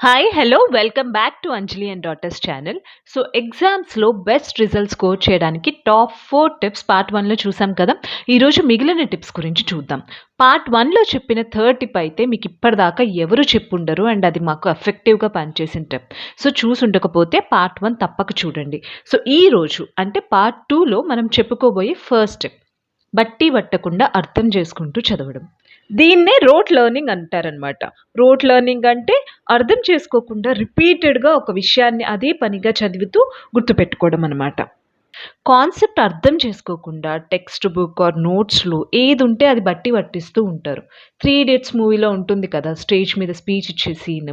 Hi hello welcome back to Anjali and daughters channel so ఎగ్జామ్స్లో best results score చేయడానికి top four tips part వన్లో చూసాం కదా. ఈరోజు మిగిలిన టిప్స్ గురించి చూద్దాం. పార్ట్ వన్లో చెప్పిన థర్డ్ టిప్ అయితే మీకు ఇప్పటిదాకా ఎవరు చెప్పుండరు అండ్ అది మాకు ఎఫెక్టివ్గా పనిచేసిన టిప్ సో చూసి ఉండకపోతే పార్ట్ వన్ తప్పక చూడండి. సో ఈ రోజు అంటే పార్ట్ టూలో మనం చెప్పుకోబోయే ఫస్ట్ టిప్ బట్టి పట్టకుండా అర్థం చేసుకుంటూ చదవడం. దీన్నే రోట్ లెర్నింగ్ అంటారనమాట రోట్ లెర్నింగ్ అంటే అర్థం చేసుకోకుండా రిపీటెడ్గా ఒక విషయాన్ని అదే పనిగా చదువుతూ గుర్తుపెట్టుకోవడం అనమాట కాన్సెప్ట్ అర్థం చేసుకోకుండా టెక్స్ట్ బుక్ ఆర్ నోట్స్లో ఏది ఉంటే అది బట్టి పట్టిస్తూ ఉంటారు. త్రీ ఇడియట్స్ మూవీలో ఉంటుంది కదా స్టేజ్ మీద స్పీచ్ ఇచ్చే సీన్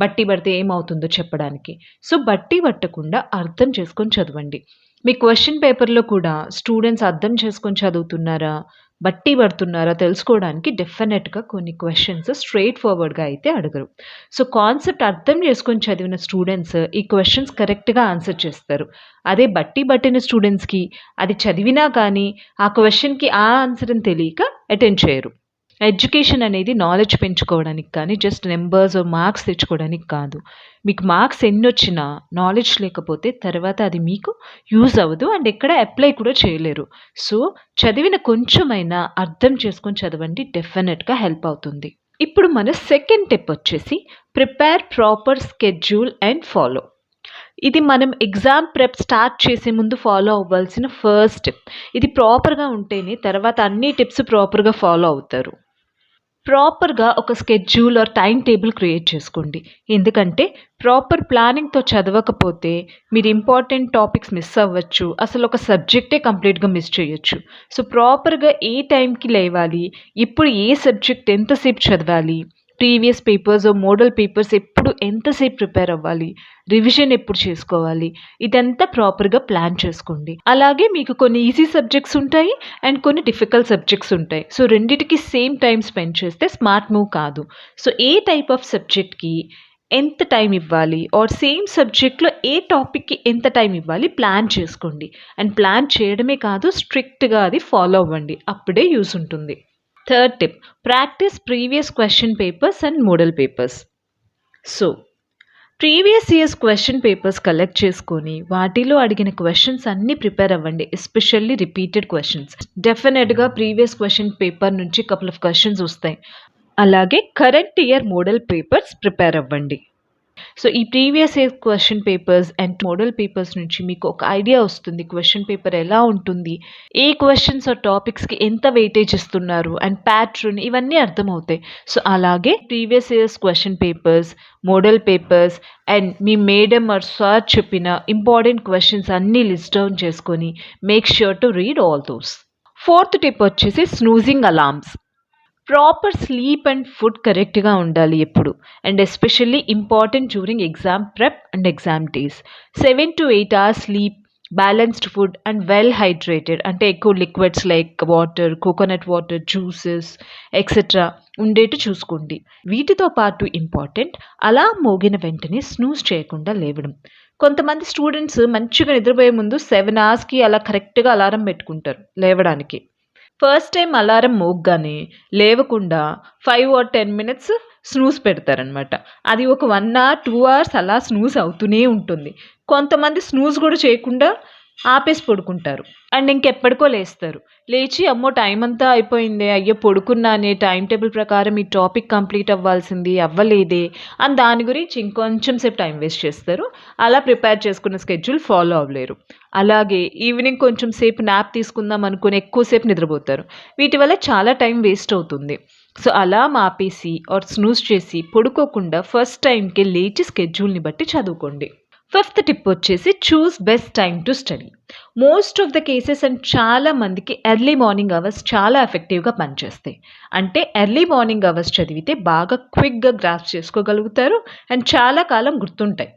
బట్టి పడితే ఏమవుతుందో చెప్పడానికి. సో బట్టి పట్టకుండా అర్థం చేసుకొని చదవండి. మీ క్వశ్చన్ పేపర్లో కూడా స్టూడెంట్స్ అర్థం చేసుకొని చదువుతున్నారా? బట్టి పడుతున్నారా తెలుసుకోవడానికి డెఫినెట్గా కొన్ని క్వశ్చన్స్ స్ట్రైట్ ఫార్వర్డ్గా అయితే అడగరు. సో కాన్సెప్ట్ అర్థం చేసుకొని చదివిన స్టూడెంట్స్ ఈ క్వశ్చన్స్ కరెక్ట్గా ఆన్సర్ చేస్తారు. అదే బట్టి పట్టిన స్టూడెంట్స్కి అది చదివినా కానీ ఆ క్వశ్చన్కి ఆ ఆన్సర్ని తెలియక అటెండ్ చేయరు. ఎడ్యుకేషన్ అనేది నాలెడ్జ్ పెంచుకోవడానికి కానీ జస్ట్ నెంబర్స్ మార్క్స్ తెచ్చుకోవడానికి కాదు. మీకు మార్క్స్ ఎన్ని వచ్చినా నాలెడ్జ్ లేకపోతే తర్వాత అది మీకు యూజ్ అవ్వదు అండ్ ఎక్కడ అప్లై కూడా చేయలేరు. సో చదివిన కొంచెమైనా అర్థం చేసుకొని చదవండి డెఫినెట్గా హెల్ప్ అవుతుంది. ఇప్పుడు మన సెకండ్ టిప్ వచ్చేసి prepare proper schedule and follow ఇది మనం ఎగ్జామ్ ప్రెప్ స్టార్ట్ చేసే ముందు ఫాలో అవ్వాల్సిన ఫస్ట్ టిప్ ఇది ప్రాపర్గా ఉంటేనే తర్వాత అన్ని టిప్స్ ప్రాపర్గా ఫాలో అవుతారు. ప్రాపర్గా ఒక schedule or time table create చేసుకోండి. ఎందుకంటే ప్రాపర్ ప్లానింగ్తో చదవకపోతే మీరు ఇంపార్టెంట్ టాపిక్స్ మిస్ అవ్వచ్చు. అసలు ఒక సబ్జెక్టే కంప్లీట్గా మిస్ చేయొచ్చు. సో ప్రాపర్గా ఏ టైంకి లేవాలి? ఇప్పుడు ఏ సబ్జెక్ట్ ఎంతసేపు చదవాలి? ప్రీవియస్ పేపర్స్ మోడల్ పేపర్స్ ఎప్పుడు ఎంతసేపు ప్రిపేర్ అవ్వాలి? రివిజన్ ఎప్పుడు చేసుకోవాలి? ఇదంతా ప్రాపర్గా ప్లాన్ చేసుకోండి. అలాగే మీకు కొన్ని ఈజీ సబ్జెక్ట్స్ ఉంటాయి అండ్ కొన్ని డిఫికల్ట్ సబ్జెక్ట్స్ ఉంటాయి. సో రెండిటికి సేమ్ టైం స్పెండ్ చేస్తే స్మార్ట్ మూవ్ కాదు. సో ఏ టైప్ ఆఫ్ సబ్జెక్ట్కి ఎంత టైం ఇవ్వాలి? ఆర్ సేమ్ సబ్జెక్ట్లో ఏ టాపిక్కి ఎంత టైం ఇవ్వాలి? ప్లాన్ చేసుకోండి. అండ్ ప్లాన్ చేయడమే కాదు స్ట్రిక్ట్గా అది ఫాలో అవ్వండి. అప్పుడే యూస్ ఉంటుంది. Third tip practice previous question papers and model papers so previous years question papers collect చేసుకొని వాటిలో అడిగిన క్వశ్చన్స్ అన్నీ ప్రిపేర్ అవ్వండి ఎస్పెషల్లీ రిపీటెడ్ క్వశ్చన్స్ డెఫినెట్గా ప్రీవియస్ క్వశ్చన్ పేపర్ నుంచి కపుల్ ఆఫ్ క్వశ్చన్స్ వస్తాయి. అలాగే current year model papers prepare అవ్వండి. సో ఈ previous year question papers and model papers నుంచి మీకు ఒక ఐడియా వస్తుంది. క్వశ్చన్ పేపర్ ఎలా ఉంటుంది? ఏ క్వశ్చన్స్ ఆర్ టాపిక్స్కి ఎంత వెయిటేజ్ ఇస్తున్నారు? అండ్ ప్యాట్రన్ ఇవన్నీ అర్థమవుతాయి. సో అలాగే previous years question papers model papers and me madam or sir చెప్పిన ఇంపార్టెంట్ క్వశ్చన్స్ అన్నీ లిస్ట్ డౌన్ చేసుకొని make sure to read all those fourth tip వచ్చేసి snoozing alarms proper sleep and food కరెక్ట్గా ఉండాలి ఎప్పుడు. And especially important during exam prep and exam days seven to eight hours sleep balanced food and well hydrated అంటే ఎక్కువ liquids like water coconut water juices etcetera ఉండేట్టు చూసుకోండి. వీటితో పాటు important అలా మోగిన వెంటనే స్నూస్ చేయకుండా లేవడం. కొంతమంది స్టూడెంట్స్ మంచిగా నిద్రపోయే ముందు సెవెన్ అవర్స్కి అలా కరెక్ట్గా అలారం పెట్టుకుంటారు లేవడానికి. ఫస్ట్ టైం అలారం మోగ్గానే లేవకుండా five or ten minutes snooze పెడతారనమాట అది ఒక వన్ అవర్ టూ అవర్స్ అలా స్నూస్ అవుతూనే ఉంటుంది. కొంతమంది స్నూస్ కూడా చేయకుండా ఆపేసి పడుకుంటారు. అండ్ ఇంకెప్పటికో లేస్తారు. లేచి అమ్మో టైం అంతా అయిపోయిందే అయ్యో పడుకున్నానే టైం టేబుల్ ప్రకారం ఈ టాపిక్ కంప్లీట్ అవ్వాల్సింది అవ్వలేదే అని దాని గురించి ఇంకొంచెం సేపు టైం వేస్ట్ చేస్తారు. అలా ప్రిపేర్ చేసుకున్న స్కెడ్యూల్ ఫాలో అవ్వలేరు. అలాగే ఈవినింగ్ కొంచెం సేపు నాప్ తీసుకుందాం అనుకుని ఎక్కువసేపు నిద్రపోతారు. వీటి వల్ల చాలా టైం వేస్ట్ అవుతుంది. సో అలా మాపేసి ఆర్ స్నూస్ చేసి పడుకోకుండా ఫస్ట్ టైంకి లేచి స్కెడ్యూల్ని బట్టి చదువుకోండి. ఫిఫ్త్ టిప్ వచ్చేసి choose best time to study. Most of the cases and చాలా మందికి ఎర్లీ మార్నింగ్ అవర్స్ చాలా ఎఫెక్టివ్గా పనిచేస్తాయి. అంటే ఎర్లీ మార్నింగ్ అవర్స్ చదివితే బాగా క్విక్గా గ్రాఫ్ చేసుకోగలుగుతారు అండ్ చాలా కాలం గుర్తుంటాయి.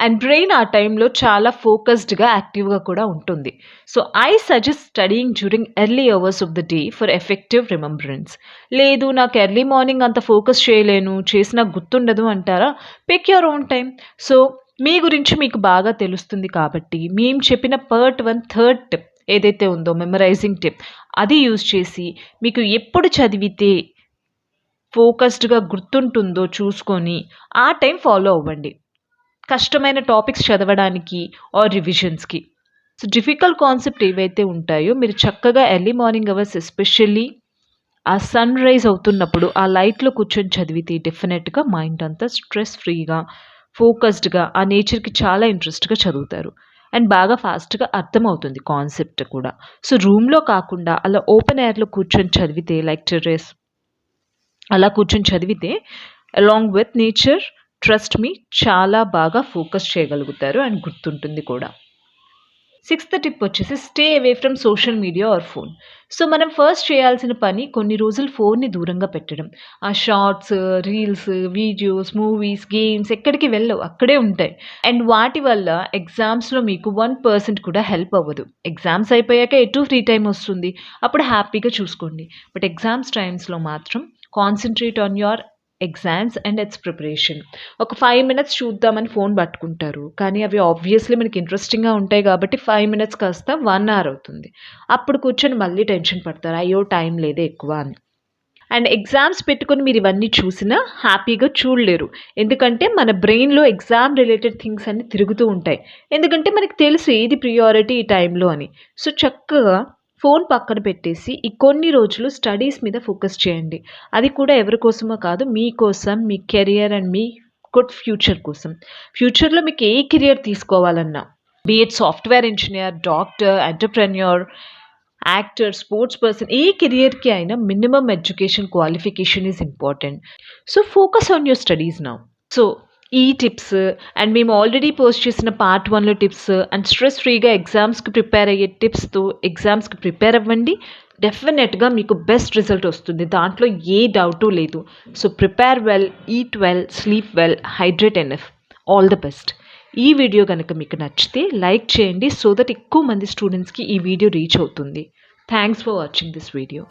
అండ్ బ్రెయిన్ ఆ టైంలో చాలా ఫోకస్డ్గా యాక్టివ్గా కూడా ఉంటుంది. So I suggest studying during early hours of the day for effective remembrance. లేదు నాకు ఎర్లీ మార్నింగ్ అంత ఫోకస్ చేయలేను చేసినా గుర్తుండదు అంటారా? Pick your own time. So మీ గురించి మీకు బాగా తెలుస్తుంది కాబట్టి మేము చెప్పిన పర్ట్ వన్ థర్డ్ టిప్ ఏదైతే ఉందో మెమరైజింగ్ టిప్ అది యూజ్ చేసి మీకు ఎప్పుడు చదివితే ఫోకస్డ్‌గా గుర్తుంటుందో చూసుకొని, ఆ టైం ఫాలో అవ్వండి. కష్టమైన టాపిక్స్ చదవడానికి ఆర్ రివిజన్స్‌కి. సో, డిఫికల్ట్ కాన్సెప్ట్ ఏవైతే ఉంటాయో మీరు చక్కగా ఎర్లీ మార్నింగ్ అవర్స్ ఎస్పెషల్లీ ఆ సన్ రైజ్ అవుతున్నప్పుడు ఆ లైట్‌లో కూర్చొని చదివితే డెఫినెట్‌గా మైండ్ అంతా స్ట్రెస్ ఫ్రీగా, ఫోకస్డ్‌గా ఆ నేచర్‌కి చాలా ఇంట్రెస్ట్‌గా చదువుతారు. అండ్ బాగా ఫాస్ట్‌గా అర్థమవుతుంది కాన్సెప్ట్ కూడా. సో, రూమ్‌లో కాకుండా అలా ఓపెన్ ఎయిర్‌లో కూర్చొని చదివితే లైక్ టెర్రస్ అలా కూర్చొని చదివితే అలాంగ్ విత్ నేచర్ ట్రస్ట్ మీ చాలా బాగా ఫోకస్ చేయగలుగుతారు అండ్ గుర్తుంటుంది కూడా. సిక్స్త్ టిప్ వచ్చేసి stay away from social media or phone. So, మనం ఫస్ట్ చేయాల్సిన పని కొన్ని రోజులు ఫోన్‌ని దూరంగా పెట్టడం. ఆ shorts, reels, videos, movies, games ఎక్కడికి వెళ్ళవు. అక్కడే ఉంటాయి. అండ్ వాటి వల్ల ఎగ్జామ్స్‌లో మీకు వన్ పర్సెంట్ కూడా హెల్ప్ అవ్వదు. ఎగ్జామ్స్ అయిపోయాక ఎటు ఫ్రీ టైం వస్తుంది. అప్పుడు హ్యాపీగా చూసుకోండి. బట్ ఎగ్జామ్స్ టైమ్స్‌లో మాత్రం concentrate on your exams and its preparation. ఒక ఫైవ్ మినిట్స్ చూద్దామని ఫోన్ పట్టుకుంటారు. కానీ అవి ఆబ్వియస్‌లీ మనకి ఇంట్రెస్టింగ్‌గా ఉంటాయి కాబట్టి ఫైవ్ మినిట్స్ కాస్త వన్ అవర్ అవుతుంది. అప్పుడు కూర్చొని మళ్ళీ టెన్షన్ పడతారు. అయ్యో! టైం లేదే ఎక్కువ అని. అండ్ ఎగ్జామ్స్ పెట్టుకొని మీరు ఇవన్నీ చూసినా హ్యాపీగా చూడలేరు. ఎందుకంటే మన బ్రెయిన్‌లో ఎగ్జామ్ రిలేటెడ్ థింగ్స్ అన్నీ తిరుగుతూ ఉంటాయి. ఎందుకంటే మనకు తెలుసు ఏది ప్రియారిటీ ఈ టైంలో అని. సో, చక్కగా ఫోన్ పక్కన పెట్టేసి ఈ కొన్ని రోజులు స్టడీస్ మీద ఫోకస్ చేయండి. అది కూడా ఎవరి కోసమో కాదు మీకోసం, మీ కెరియర్ అండ్ మీ గుడ్ ఫ్యూచర్ కోసం. ఫ్యూచర్‌లో మీకు ఏ కెరియర్ తీసుకోవాలన్నా be software engineer doctor, entrepreneur, actor, sports person ఏ కెరియర్‌కి అయినా minimum education qualification is important. So, focus on your studies now. So, ఈ టిప్స్ అండ్ మేము ఆల్రెడీ పోస్ట్ చేసిన పార్ట్ వన్లో టిప్స్ అండ్ స్ట్రెస్ ఫ్రీగా ఎగ్జామ్స్‌కి ప్రిపేర్ అయ్యే టిప్స్‌తో ఎగ్జామ్స్‌కి ప్రిపేర్ అవ్వండి. డెఫినెట్‌గా మీకు బెస్ట్ రిజల్ట్ వస్తుంది. దాంట్లో ఏ డౌటు లేదు. So, prepare well, eat well, sleep well, hydrate enough all the best. ఈ వీడియో కనుక మీకు నచ్చితే లైక్ చేయండి. సో దట్ ఎక్కువ మంది స్టూడెంట్స్‌కి ఈ వీడియో రీచ్ అవుతుంది. Thanks for watching this video.